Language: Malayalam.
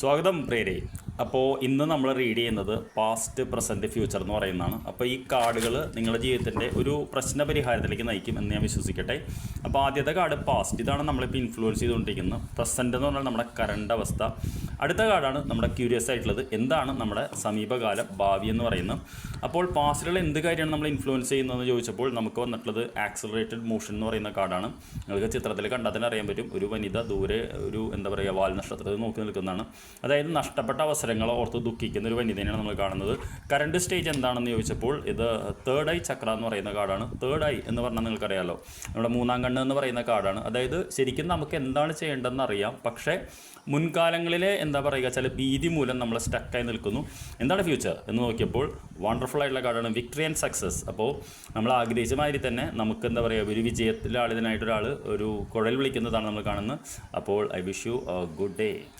സ്വാഗതം പ്രിയരെ. അപ്പോൾ ഇന്ന് നമ്മൾ റീഡ് ചെയ്യുന്നത് പാസ്റ്റ് പ്രസന്റ് ഫ്യൂച്ചർ എന്ന് പറയുന്നതാണ്. അപ്പോൾ ഈ കാർഡുകൾ നിങ്ങളുടെ ജീവിതത്തിന്റെ ഒരു പ്രശ്ന പരിഹാരത്തിലേക്ക് നയിക്കും എന്ന് ഞാൻ വിശ്വസിക്കട്ടെ. അപ്പോൾ ആദ്യത്തെ കാർഡ് പാസ്റ്റ് ഇതാണ് നമ്മളിപ്പോൾ ഇൻഫ്ലുവൻസ് ചെയ്തുകൊണ്ടിരിക്കുന്നത് പ്രസന്റ് എന്ന് പറഞ്ഞാൽ നമ്മുടെ കറണ്ട് അവസ്ഥ. അടുത്ത കാർഡാണ് നമ്മുടെ ക്യൂരിയസ് ആയിട്ടുള്ളത്. എന്താണ് നമ്മുടെ സമീപകാല ഭാവി എന്ന് പറയുന്നത്. അപ്പോൾ പാസ്റ്റിലുള്ള എന്ത് കാര്യമാണ് നമ്മൾ ഇൻഫ്ലുവൻസ് ചെയ്യുന്നതെന്ന് ചോദിച്ചപ്പോൾ നമുക്ക് വന്നിട്ടുള്ളത് ആക്സലറേറ്റഡ് മോഷൻ എന്ന് പറയുന്ന കാർഡാണ്. നിങ്ങൾക്ക് ചിത്രത്തിൽ കണ്ടാൽ തന്നെ അറിയാൻ പറ്റും. ഒരു വനിത ദൂരെ ഒരു എന്താ പറയുക വാൽ നക്ഷത്രത്തിൽ നോക്കി നിൽക്കുന്നതാണ്. അതായത് നഷ്ടപ്പെട്ട അവസരങ്ങളെ ഓർത്ത് ദുഃഖിക്കുന്ന ഒരു വനിതയാണ് നമ്മൾ കാണുന്നത്. കറണ്ട് സ്റ്റേജ് എന്താണെന്ന് ചോദിച്ചപ്പോൾ ഇത് തേർഡ് ഐ ചക്ര എന്ന് പറയുന്ന കാർഡാണ് തേർഡ് ഐ എന്ന് പറഞ്ഞാൽ നിങ്ങൾക്കറിയാലോ. നമ്മുടെ മൂന്നാം കണ്ണ് എന്ന് പറയുന്ന കാർഡാണ് അതായത് ശരിക്കും നമുക്ക് എന്താണ് ചെയ്യേണ്ടതെന്ന് അറിയാം. പക്ഷേ മുൻകാലങ്ങളിലെ എന്താ പറയുക ചില ഭീതി മൂലം നമ്മൾ സ്റ്റക്കായി നിൽക്കുന്നു. എന്താണ് ഫ്യൂച്ചർ എന്ന് നോക്കിയപ്പോൾ വണ്ടർഫുൾ ആയിട്ടുള്ള കാർഡാണ് വിക്ടറി ആൻഡ് സക്സസ് അപ്പോൾ നമ്മൾ ആഗ്രഹിച്ച മാതിരി തന്നെ നമുക്ക് എന്താ പറയുക ഒരു വിജയത്തിലാളിതനായിട്ടൊരാൾ ഒരു കുഴൽ വിളിക്കുന്നതാണ് നമ്മൾ കാണുന്നത്. അപ്പോൾ I wish you good day